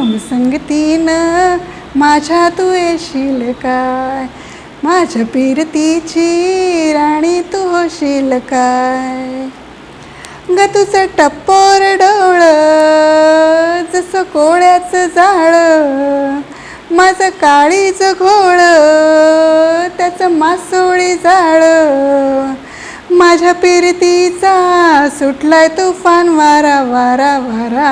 गोम संगतीनं माझ्या तू येशील काय? माझ्या पिरतीची राणी तू होशील काय? ग तुझं टप्पोर डोळ जसं कोळ्याचं जाळ माझं काळीचं घोळ त्याचं मासोळी जाळ माझ्या पिरतीचा सुटलाय तुफान वारा वारा वारा.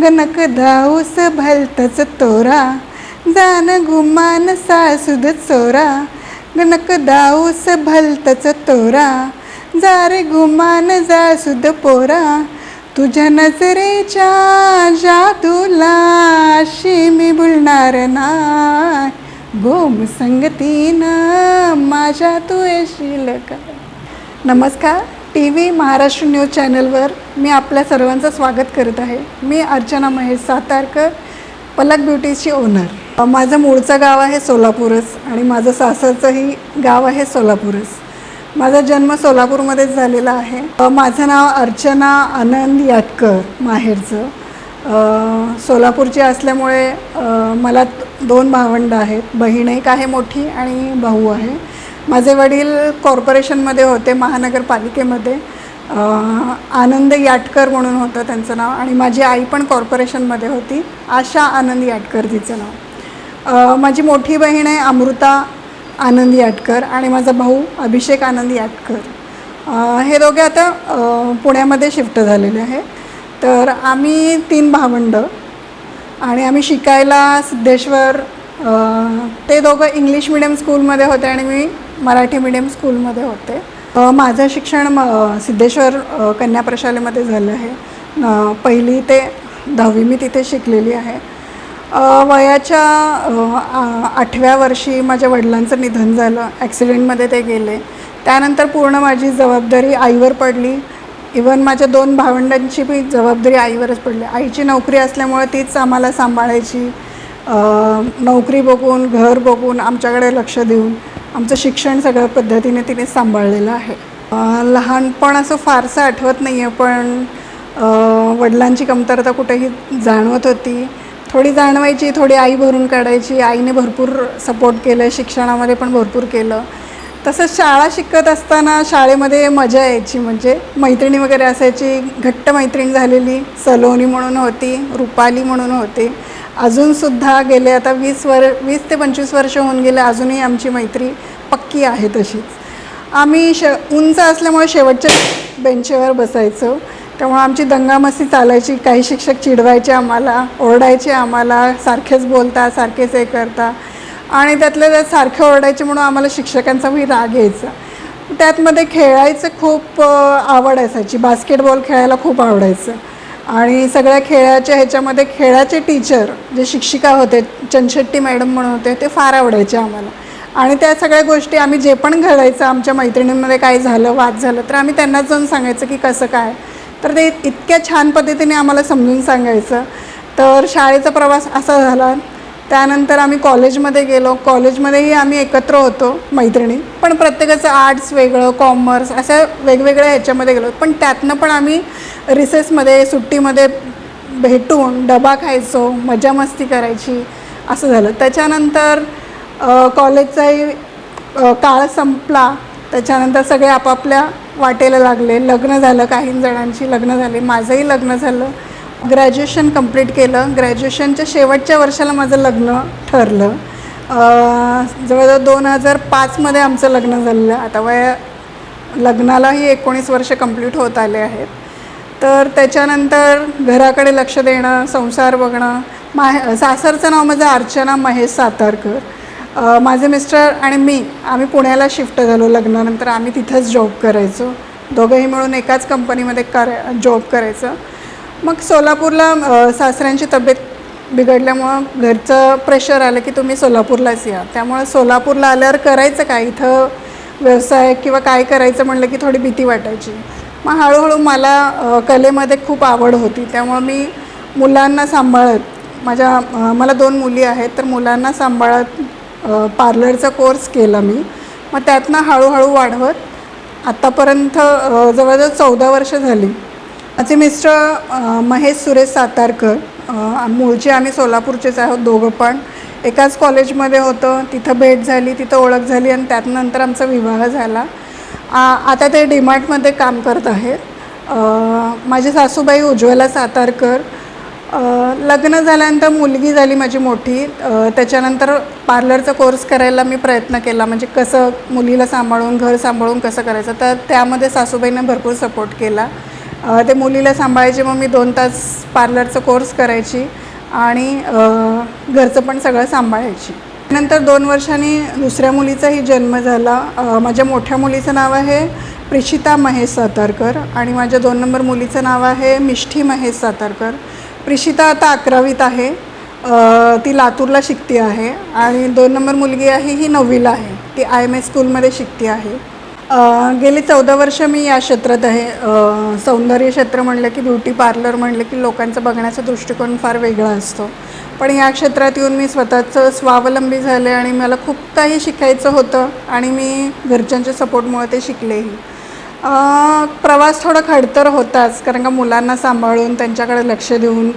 गणक दाऊस भलतच तोरा जान गुमान सासुद चोरा. गणक दाऊस भलतच तोरा जा रे गुमान जा पोरा. तुझ्या नजरेच्या जादूला अशी मी बोलणार नाय गोम संगतीनं माझ्या तू येशील का? नमस्कार. टी व्ही महाराष्ट्र न्यूज चॅनलवर मी आपल्या सर्वांचं स्वागत करत आहे. मी अर्चना महेश सातारकर पलक ब्युटीची ओनर. माझं मूळचं गाव आहे सोलापूरच आणि माझं सासरचंही गाव आहे सोलापूरच. माझा जन्म सोलापूरमध्येच झालेला आहे. माझं नाव अर्चना आनंद याटकर माहेरचं. सोलापूरची असल्यामुळे मला दोन भावंड आहेत. बहीण एक आहे मोठी आणि भाऊ आहे. माझे वडील कॉर्पोरेशनमध्ये होते महानगरपालिकेमध्ये. आनंद याटकर म्हणून होतं त्यांचं नाव आणि माझी आई पण कॉर्पोरेशनमध्ये होती आशा आनंद याटकर तिचं नाव. माझी मोठी बहीण आहे अमृता आनंद याटकर आणि माझा भाऊ अभिषेक आनंद याटकर. हे दोघे आता पुण्यामध्ये शिफ्ट झालेले आहे. तर आम्ही तीन भावंड आणि आम्ही शिकायला सिद्धेश्वर ते दोघं इंग्लिश मिडियम स्कूलमध्ये होते आणि मी मराठी मिडियम स्कूलमध्ये होते. माझं शिक्षण म सिद्धेश्वर कन्या प्रशालेमध्ये झालं आहे. पहिली ते दहावी मी तिथे शिकलेली आहे. वयाच्या आठव्या वर्षी माझ्या वडिलांचं निधन झालं. ॲक्सिडेंटमध्ये ते गेले. त्यानंतर पूर्ण माझी जबाबदारी आईवर पडली. इवन माझ्या दोन भावंडांची बी जबाबदारी आईवरच पडली. आईची नोकरी असल्यामुळे तीच आम्हाला सांभाळायची. नोकरी बघून घर बघून आमच्याकडे लक्ष देऊन आमचं शिक्षण सगळ्या पद्धतीने तिने सांभाळलेलं आहे. लहानपण असं फारसं आठवत नाही आहे पण वडिलांची कमतरता कुठेही जाणवत होती. थोडी जाणवायची थोडी आई भरून काढायची आईने भरपूर सपोर्ट केलं शिक्षणामध्ये पण भरपूर केलं. तसंच शाळा शिकत असताना शाळेमध्ये मजा यायची. म्हणजे मैत्रिणी वगैरे असायची. घट्ट मैत्रीण झालेली. सलोनी म्हणून होती रुपाली म्हणून होती. अजूनसुद्धा गेले आता वीस वर वीस ते पंचवीस वर्ष होऊन गेले. अजूनही आमची मैत्री पक्की आहे तशीच. आम्ही श उंच असल्यामुळे शेवटच्या बेंचेवर बसायचो. त्यामुळे आमची दंगामस्ती चालायची. काही शिक्षक चिडवायचे आम्हाला ओरडायचे आम्हाला. सारखेच बोलता सारखेच हे करता आणि त्यातल्या त्यात सारखे ओरडायचे म्हणून आम्हाला शिक्षकांचाही राग यायचा. त्यातमध्ये खेळायचं खूप आवड असायची. बास्केटबॉल खेळायला खूप आवडायचं. आणि सगळ्या खेळाच्या ह्याच्यामध्ये खेळाचे टीचर जे शिक्षिका होते चंदशेट्टी मॅडम म्हणून होते ते फार आवडायचे आम्हाला. आणि त्या सगळ्या गोष्टी आम्ही जे पण घडायचं आमच्या मैत्रिणींमध्ये काय झालं वाद झालं तर आम्ही त्यांनाच जाऊन सांगायचं की कसं काय? तर ते इतक्या छान पद्धतीने आम्हाला समजून सांगायचं. तर शाळेचा प्रवास असा झाला त्यानंतर आम्ही कॉलेजमध्ये गेलो. कॉलेजमध्येही आम्ही एकत्र होतो मैत्रिणी. पण प्रत्येकाचं आर्ट्स वेगळं कॉमर्स अशा वेगवेगळ्या ह्याच्यामध्ये गेलो. पण त्यातनं पण आम्ही रिसेसमध्ये सुट्टीमध्ये भेटून डबा खायचो मजा मस्ती करायची असं झालं. त्याच्यानंतर कॉलेजचाही काळ संपला. त्याच्यानंतर सगळे आपापल्या वाटेला लागले. लग्न झालं काही जणांची लग्न झाली. माझंही लग्न झालं. ग्रॅज्युएशन कंप्लीट केलं. ग्रॅज्युएशनच्या शेवटच्या वर्षाला माझं लग्न ठरलं. जवळजवळ दोन हजार पाचमध्ये आमचं लग्न झालेलं. आता वय लग्नालाही एकोणीस वर्ष कंप्लीट होत आले आहेत. तर त्याच्यानंतर घराकडे लक्ष देणं संसार बघणं माहे सासरचं नाव माझं अर्चना महेश सातारकर. माझे मिस्टर आणि मी आम्ही पुण्याला शिफ्ट झालो लग्नानंतर. आम्ही तिथंच जॉब करायचो. दोघंही मिळून एकाच कंपनीमध्ये कर जॉब करायचं. मग सोलापूरला सासऱ्यांची तब्येत बिघडल्यामुळं घरचं प्रेशर आलं की तुम्ही सोलापूरलाच या. त्यामुळं सोलापूरला आल्यावर करायचं काय? इथं व्यवसाय किंवा काय करायचं म्हणलं की थोडी भीती वाटायची. मग हळूहळू मला कलेमध्ये खूप आवड होती. त्यामुळं मी मुलांना सांभाळत माझ्या मला दोन मुली आहेत तर मुलांना सांभाळत पार्लरचा कोर्स केला मी. मग त्यातनं हळूहळू वाढवत आत्तापर्यंत जवळजवळ चौदा वर्ष झाली. माझे मिस्टर महेश सुरेश सातारकर मूळचे आम्ही सोलापूरचेच आहोत दोघं पण एकाच कॉलेजमध्ये होतं तिथं भेट झाली तिथं ओळख झाली आणि त्यानंतर आमचा विवाह झाला. आता ते डीमार्टमध्ये काम करत आहेत. माझी सासूबाई उज्ज्वला सातारकर. लग्न झाल्यानंतर मुलगी झाली माझी मोठी. त्याच्यानंतर पार्लरचा कोर्स करायला मी प्रयत्न केला. म्हणजे कसं मुलीला सांभाळून घर सांभाळून कसं करायचं तर त्यामध्ये सासूबाईनं भरपूर सपोर्ट केला. ते मुलीला सांभाळायचे मग मी दोन तास पार्लरचा कोर्स करायची आणि घरचं पण सगळं सांभाळायची. नंतर दोन वर्षांनी दुसऱ्या मुलीचाही जन्म झाला. माझ्या मोठ्या मुलीचं नाव आहे प्रिशिता महेश सातारकर आणि माझ्या दोन नंबर मुलीचं नाव आहे मिष्ठी महेश सातारकर. प्रिशिता आता अकरावीत आहे. ती लातूरला शिकते आहे आणि दोन नंबर मुलगी आहे ही नववीला आहे. ती आय एम एस स्कूलमध्ये शिकते आहे. गेली चौदा वर्ष मी या क्षेत्रात आहे. सौंदर्य क्षेत्र म्हणलं की ब्युटी पार्लर म्हणलं की लोकांचा बघण्याचा दृष्टिकोन फार वेगळा असतो. पण या क्षेत्रात येऊन मी स्वतःचं स्वावलंबी झाले आणि मला खूप काही शिकायचं होतं आणि मी घरच्यांच्या सपोर्टमुळे ते शिकलेही. प्रवास थोडा खडतर होताच कारण का मुलांना सांभाळून त्यांच्याकडे लक्ष देऊन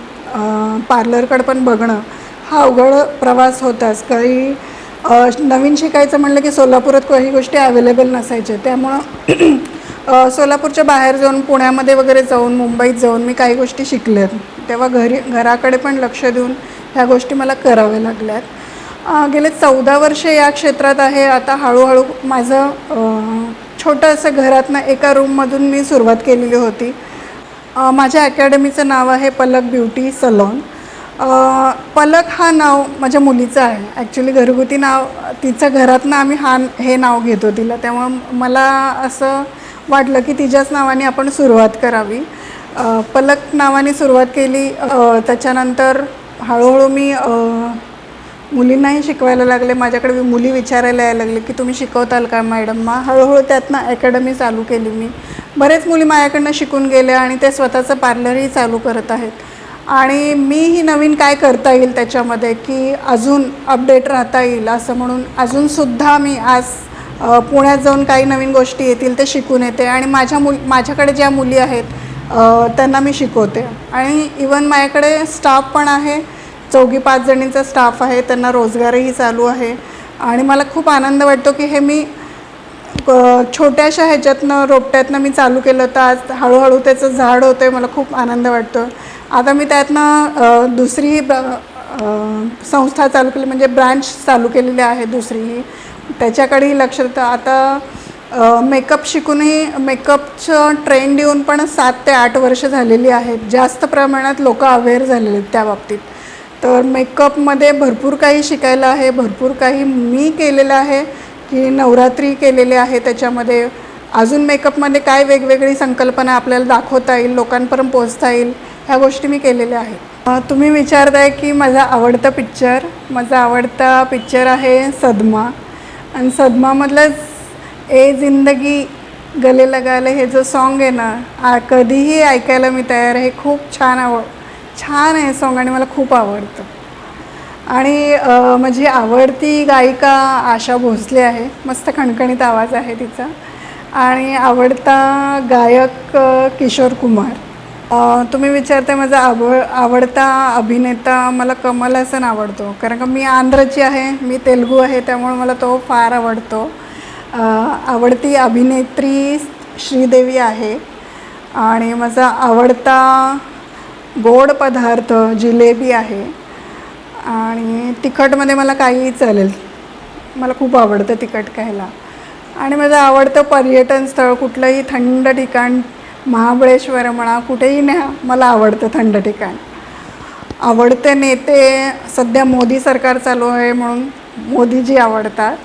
पार्लरकडे पण बघणं हा अवघड प्रवास होताच. काही नवीन शिकायचं म्हणलं की सोलापुरात काही गोष्टी अवेलेबल नसायच्या. त्यामुळं सोलापूरच्या बाहेर जाऊन पुण्यामध्ये वगैरे जाऊन मुंबईत जाऊन मी काही गोष्टी शिकल्यात तेव्हा घरी घराकडे पण लक्ष देऊन ह्या गोष्टी मला कराव्या लागल्यात. गेले चौदा वर्ष या क्षेत्रात आहे. आता हळूहळू माझं छोटं असं घरातनं एका रूममधून मी सुरुवात केलेली होती. माझ्या अकॅडमीचं नाव आहे पलक ब्युटी सलॉन पलक हा नाव माझ्या मुलीचं आहे. ॲक्च्युली घरगुती नाव तिचं घरातनं आम्ही हा हे नाव घेतो तिला. त्यामुळं मला असं वाटलं की तिच्याच नावाने आपण सुरुवात करावी. पलक नावाने सुरुवात केली. त्याच्यानंतर हळूहळू मी मुलींनाही शिकवायला लागले. माझ्याकडे मुली विचारायला यायला लागले की तुम्ही शिकवताल का मॅडम? मग हळूहळू त्यातनं अकॅडमी चालू केली मी. बरेच मुली माझ्याकडनं शिकून गेल्या आणि ते स्वतःचं पार्लरही चालू करत आहेत. आणि मीही नवीन काय करता येईल त्याच्यामध्ये की अजून अपडेट राहता येईल असं म्हणून अजूनसुद्धा मी आज पुण्यात जाऊन काही नवीन गोष्टी येतील ते शिकून येते. आणि माझ्या मुल माझ्याकडे ज्या मुली आहेत त्यांना मी शिकवते. आणि इवन माझ्याकडे स्टाफ पण आहे. चौघी पाच जणींचा स्टाफ आहे. त्यांना रोजगारही चालू आहे. आणि मला खूप आनंद वाटतो की हे मी छोट्याशा ह्याच्यातनं रोपट्यातनं मी चालू केलं तर आज हळूहळू त्याचं झाड होतं आहे मला खूप आनंद वाटतो. आता मी त्यातनं दुसरी ब संस्था चालू केली म्हणजे ब्रँच चालू केलेली आहे दुसरी. त्याच्याकडेही लक्ष देतं. आता मेकअप शिकूनही मेकअपचं ट्रेंड येऊन पण सात ते आठ वर्ष झालेली आहेत जास्त प्रमाणात लोक अवेअर झालेले आहेत त्या बाबतीत. तर मेकअपमध्ये भरपूर काही शिकायला आहे. भरपूर काही मी केलेलं आहे की नवरात्री केलेले आहे त्याच्यामध्ये. अजून मेकअपमध्ये काय वेगवेगळी संकल्पना आपल्याला दाखवता येईल लोकांपर्यंत पोचता येईल ह्या गोष्टी मी केलेल्या आहेत. तुम्ही विचारताय की माझा आवडता पिक्चर माझा आवडता पिक्चर आहे सदमा. आणि सदमामधलंच ए जिंदगी गले लगाले हे जो सॉन्ग आहे ना आ, कधीही ऐकायला मी तयार आहे. खूप छान आवड छान आहे सॉन्ग आणि मला खूप आवडतं. आणि माझी आवडती गायिका आशा भोसले आहे. मस्त खणखणीत आवाज आहे तिचा. आणि आवडता गायक किशोर कुमार. तुम्ही विचारता माझा आवड आवडता अभिनेता मला कमल हसन आवडतो. कारण का मी आंध्रची आहे मी तेलगू आहे त्यामुळे मला तो फार आवडतो. आवडती अभिनेत्री श्रीदेवी आहे. आणि माझा आवडता गोड पदार्थ जिलेबी आहे. आणि तिखटमध्ये मला काहीही चालेल. मला खूप आवडतं तिखट खायला. आणि माझं आवडतं पर्यटन स्थळ कुठलंही थंड ठिकाण महाबळेश्वर म्हणा कुठेही न्या मला आवडतं थंड ठिकाण. आवडते नेते सध्या मोदी सरकार चालू आहे म्हणून मोदीजी आवडतात.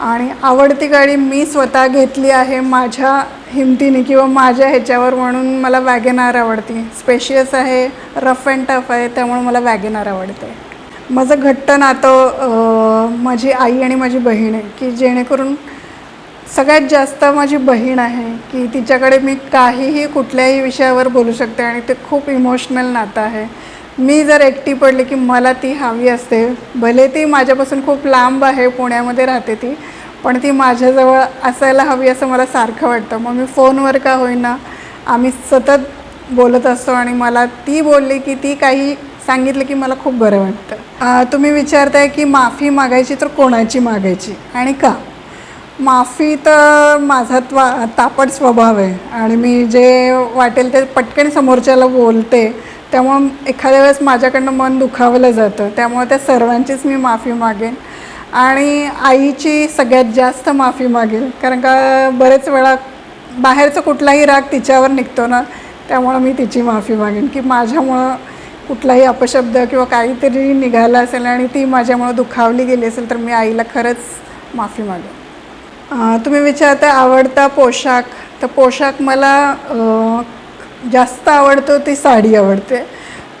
आणि आवडती गाडी मी स्वतः घेतली आहे माझ्या हिमतीने किंवा माझ्या ह्याच्यावर म्हणून मला वॅगेनार आवडते. स्पेशियस आहे रफ अँड टफ आहे त्यामुळे मला वॅगेनार आवडते. माझं घट्ट नातं माझी आई आणि माझी बहीण आहे की जेणेकरून सगळ्यात जास्त माझी बहीण आहे की तिच्याकडे मी काहीही कुठल्याही विषयावर बोलू शकते आणि ते खूप इमोशनल नातं आहे. मी जर एकटी पडली की मला ती हवी असते. भले ती माझ्यापासून खूप लांब आहे पुण्यामध्ये राहते ती पण ती माझ्याजवळ असायला हवी असं मला सारखं वाटतं. मग मी फोनवर का होईना आम्ही सतत बोलत असतो आणि मला ती बोलली की ती काही सांगितलं की मला खूप बरं वाटतं. तुम्ही विचारताय की माफी मागायची तर कोणाची मागायची आणि का? माफी तर माझा त्वा तापट स्वभाव आहे. आणि मी जे वाटेल ते पटकन समोरच्याला बोलते. त्यामुळं एखाद्या वेळेस माझ्याकडनं मन दुखावलं जातं. त्यामुळे त्या सर्वांचीच मी माफी मागेन. आणि आईची सगळ्यात जास्त माफी मागेल. कारण का बरेच वेळा बाहेरचा कुठलाही राग तिच्यावर निघतो ना त्यामुळं मी तिची माफी मागेन. की माझ्यामुळं कुठलाही अपशब्द किंवा काहीतरी निघालं असेल आणि ती माझ्यामुळं दुखावली गेली असेल तर मी आईला खरंच माफी मागेन. तुम्ही विचारता आवडता पोशाख तर पोशाख मला जास्त आवडतो ती साडी आवडते.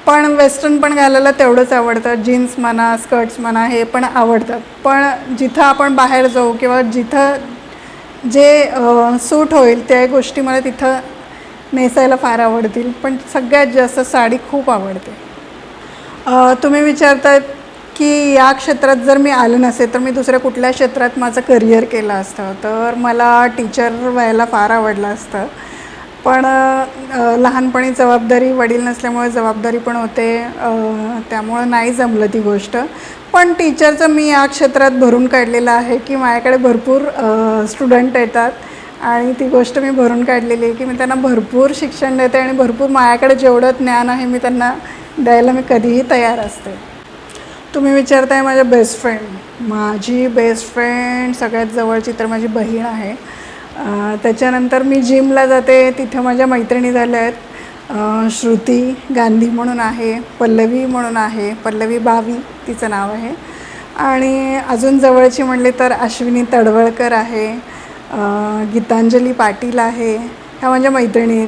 पण वेस्टर्न पण घालायला तेवढंच आवडतं. जीन्स म्हणा स्कर्ट्स म्हणा हे पण आवडतात पण जिथं आपण बाहेर जाऊ किंवा जिथं जे सूट होईल त्या गोष्टी मला तिथं नेसायला फार आवडतील. पण सगळ्यात जास्त साडी खूप आवडते. तुम्ही विचारतात की या क्षेत्रात जर मी आलं नसेल तर मी दुसऱ्या कुठल्या क्षेत्रात माझं करिअर केलं असतं? तर मला टीचर व्हायला फार आवडलं असतं. पण लहानपणी जबाबदारी वडील नसल्यामुळे जबाबदारी पण होते. त्यामुळं नाही जमलं ती गोष्ट. पण टीचरचं मी या क्षेत्रात भरून काढलेलं आहे की माझ्याकडे भरपूर स्टुडंट येतात. आणि ती गोष्ट मी भरून काढलेली आहे की मी त्यांना भरपूर शिक्षण देते आणि भरपूर माझ्याकडे जेवढं ज्ञान आहे मी त्यांना द्यायला मी कधीही तयार असते. तुम्ही विचारताय माझ्या बेस्ट फ्रेंड माझी बेस्ट फ्रेंड सगळ्यात जवळची तर माझी बहीण आहे. त्याच्यानंतर मी जिमला जाते. तिथे माझ्या मैत्रिणी झाल्या आहेत. श्रुती गांधी म्हणून आहे पल्लवी म्हणून आहे पल्लवी बावी तिचं नाव आहे. आणि अजून जवळची म्हणली तर अश्विनी तडवळकर आहे. गीतांजली पाटील आहे. ह्या माझ्या मैत्रिणी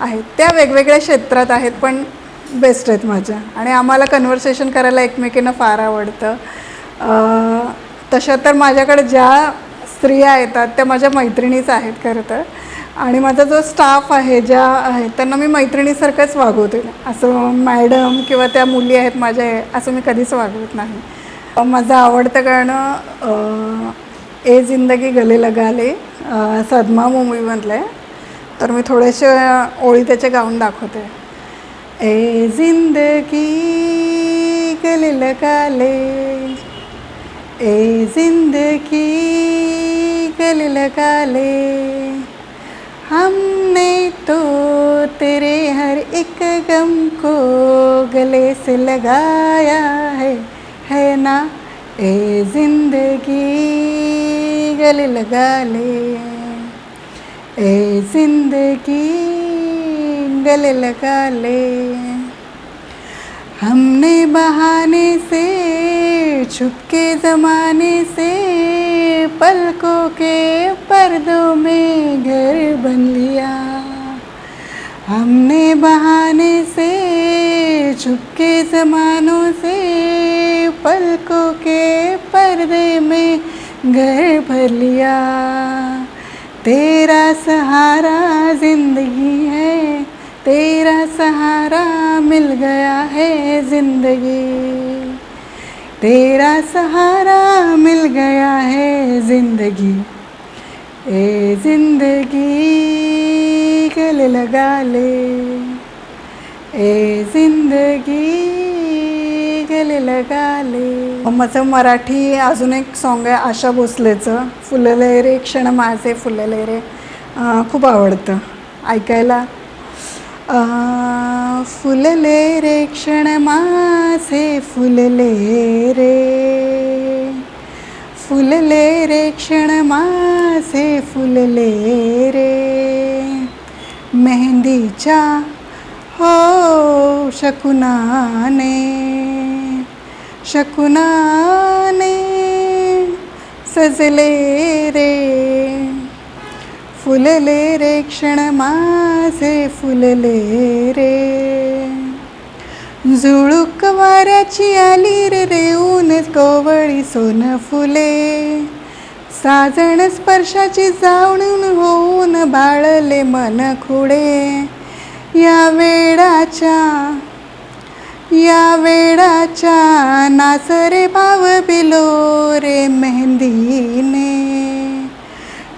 आहेत. त्या वेगवेगळ्या क्षेत्रात आहेत पण बेस्ट आहेत माझ्या. आणि आम्हाला कन्व्हर्सेशन करायला एकमेकींना फार आवडतं. तशा तर माझ्याकडे ज्या स्त्रिया येतात त्या माझ्या मैत्रिणीच आहेत खरं तर. आणि माझा जो स्टाफ आहे ज्या आहेत त्यांना मी मैत्रिणीसारखंच वागवते. असं मॅडम किंवा त्या मुली आहेत माझ्या असं मी कधीच वागवत नाही. माझं आवडतं गाणं ए जिंदगी गले लगाले सदमा मुंबईमधलं आहे. तर मी थोडेसे ओळी त्याचे गाऊन दाखवते. ए जिंदगी गले. लगाले ए जिंदगी गले. लगाले हमने तो तेरे हर एक गम को गले से लगाया है है ना? ए जिंदगी गले. लगा ले ए जिंदगी गले लगा ले। हमने बहाने से, छुपके ज़माने से, पलकों के पर्दों में घर बन लिया। हमने बहाने से, छुपके ज़मानों से, पलकों के पर्दे में घर भर लिया। तेरा सहारा ज़िंदगी है तेरा सहारा मिल गया है जिंदगी। तेरा सहारा मिल गया है जिंदगी। ए जिंदगी गले लगा ले। ए जिंदगी गले लगा ले। माझं मराठी अजून एक सॉन्ग आहे आशा भोसलेचं. फुलले रे क्षण माझे फुलले रे खूप आवडतं. ऐकायला अं, फुलले रे क्षण माझे फुलले रे. फुलले रे क्षण माझे फुलले रे. मेहंदीच्या हो शकुनाने शकुनाने सजले रे. फुलले रे क्षण माझे फुलले रे. झुळूक वाऱ्याची आली रे रेऊन कोवळी सोन फुले. साजण स्पर्शाची जावणून होऊन बाळले मन खुडे. या वेडाच्या या वेडाच्या नाचरे भाव बिलो रे मेहंदीने.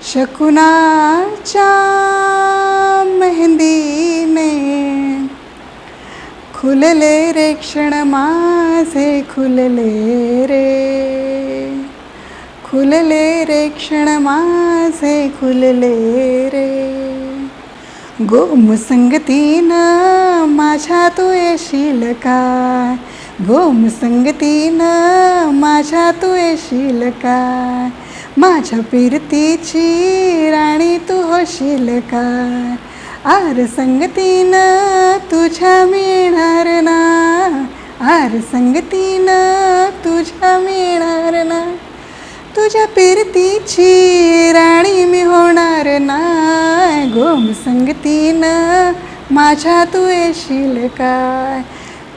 शकुनाच्या मेहंदीने खुलले रे क्षण माझे खुलले रे खुलले रे क्षण माझे खुलले रे. गोम संगतीनं माझ्या तू येशील काय गोम संगतीनं माझ्या तू येशील काय माझ्या पिरतीची राणी तू होशील काय? आर संगतीनं तुझ्या मिळणार ना? आर संगतीनं तुझ्या मिळणार ना? तुझ्या पिरतीची राणी मी होणार ना? गोम संगतीनं माझ्या तू येशील काय?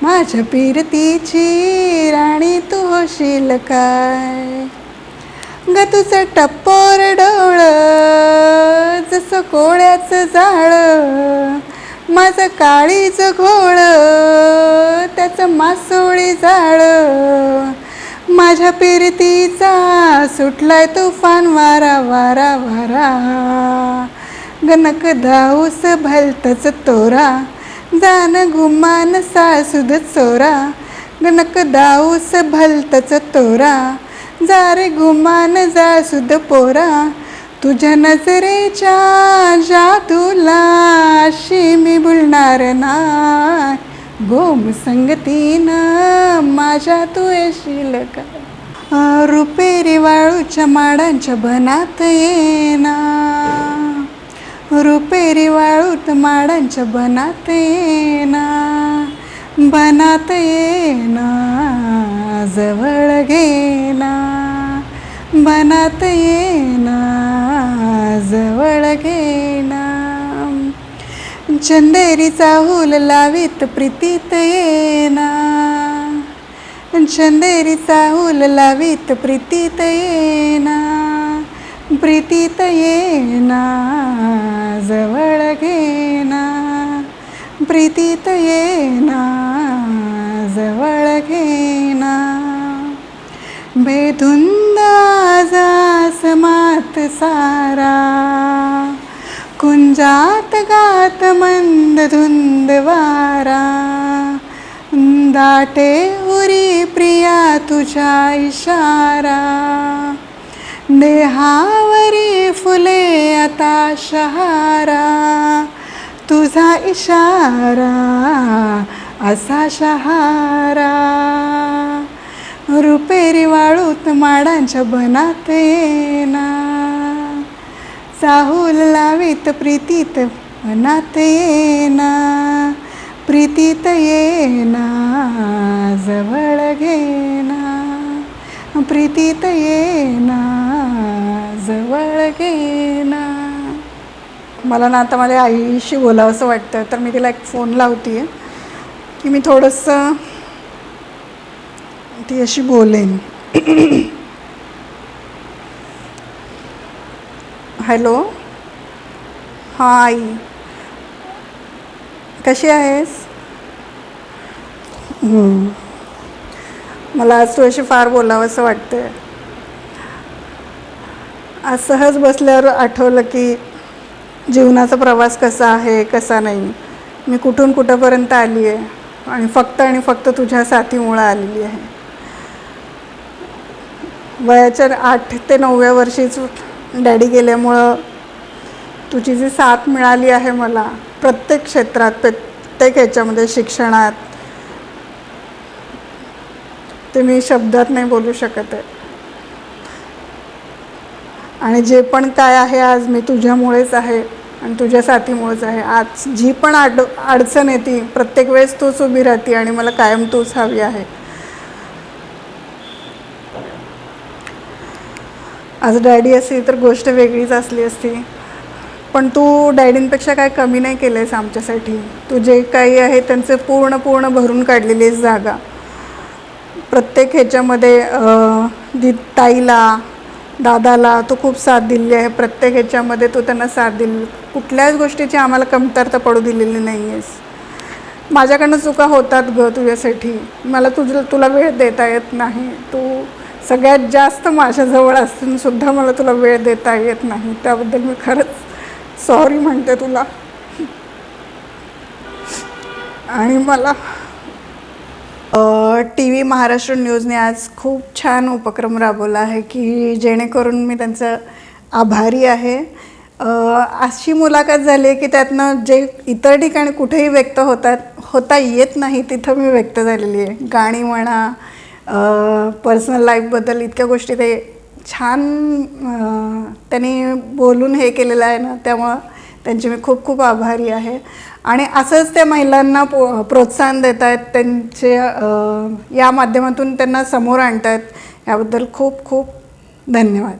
माझ्या पिरतीची राणी तू होशील काय? ग तुझं टप्पोर डोळ जसं कोळ्याचं जाळ माझं काळीच घोळ त्याचं मासोळी जाळ माझ्या पिरतीचा सुटलाय तुफान वारा वारा वारा. गणक धाऊस भलतच तोरा जान घुमान सासुद चोरा. गणक दाऊस भलतच तोरा जा रे गुमान जा सुद पोरा तुझ्या नजरेच्या जादूला अशी मी बुलणार ना गोम संगतीनं माझ्या तू येशील का? रुपेरी वाळूच्या माडांच्या बनात येना. रुपेरी वाळूत माडांच्या बनात येना. बनात येना. जवळ घेना मनात येना जवळ घेना चंदेरीचा हुल लावीत प्रीतीत येना चंदेरीचा हुल लावीत प्रीतीत येना प्रीतीत येना जवळ घेना प्रीतीत येना जवळ घेना बेधुंद मात सारा. कुंजात गात मंद धुंद वारा. दाटे उरी प्रिया तुझा इशारा. देहावरी फुले आता शहारा. तुझा इशारा असा शहारा रुपेरी वाळूत माडांच्या बनात येना चाहूल लावीत प्रीतीत मनात येना प्रीतीत येना जवळ घेना. प्रीतीत येना जवळ घेना. मला ना आता माझ्या आईशी बोलावंसं वाटतं तर मी तिला एक फोन लावते की मी थोडंसं ती अशी बोलेन. हॅलो? हां आई. कशी आहेस? मला आज तू अशी फार बोलावं असं वाटतं आज सहज बसल्यावर आठवलं की जीवनाचा प्रवास कसा आहे कसा नाही. मी कुठून कुठंपर्यंत आली आहे आणि फक्त आणि फक्त तुझ्या साथीमुळं आलेली आहे. वयाच्या आठ ते नवव्या वर्षीच डॅडी गेल्यामुळं तुझी जी साथ मिळाली आहे मला प्रत्येक क्षेत्रात प्रत्येक ह्याच्यामध्ये शिक्षणात ते मी शब्दात नाही बोलू शकत आहे. आणि जे पण काय आहे आज मी तुझ्यामुळेच आहे आणि तुझ्या साथीमुळेच आहे. आज जी पण आड अडचण येते प्रत्येक वेळेस तूच उभी राहते आणि मला कायम तूच हवी आहे. आज डॅडी असती तर गोष्ट वेगळीच असली असती. पण तू डॅडींपेक्षा काय कमी नाही केलं आहेस आमच्यासाठी. तू जे काही आहे त्यांचे पूर्ण पूर्ण भरून काढलेली आहेस जागा. प्रत्येक ह्याच्यामध्ये दि ताईला दादाला तू खूप साथ दिली आहे. प्रत्येक ह्याच्यामध्ये तू त्यांना साथ दिली. कुठल्याच गोष्टीची आम्हाला कमतरता पडू दिलेली नाही आहेस माझ्याकडनं चुका होतात ग तुझ्यासाठी. मला तुझं तुला वेळ देता येत नाही. तू सगळ्यात जास्त माझ्याजवळ असूनसुद्धा मला तुला वेळ देता येत नाही. त्याबद्दल मी खरंच सॉरी म्हणते तुला. आणि मला टी व्ही महाराष्ट्र न्यूजने आज खूप छान उपक्रम राबवला आहे की जेणेकरून मी त्यांचं आभारी आहे. अशी मुलाखत झाली आहे की त्यातनं जे इतर ठिकाणी कुठेही व्यक्त होतात होता येत नाही तिथं मी व्यक्त झालेली आहे. गाणी म्हणा पर्सनल लाईफबद्दल इतक्या गोष्टी ते छान त्यांनी बोलून हे केलेलं आहे ना त्यामुळं त्यांचे मी खूप खूप आभारी आहे. आणि असंच त्या महिलांना पो प्रोत्साहन देत आहेत त्यांचे या माध्यमातून त्यांना समोर आणत आहेत याबद्दल खूप खूप धन्यवाद.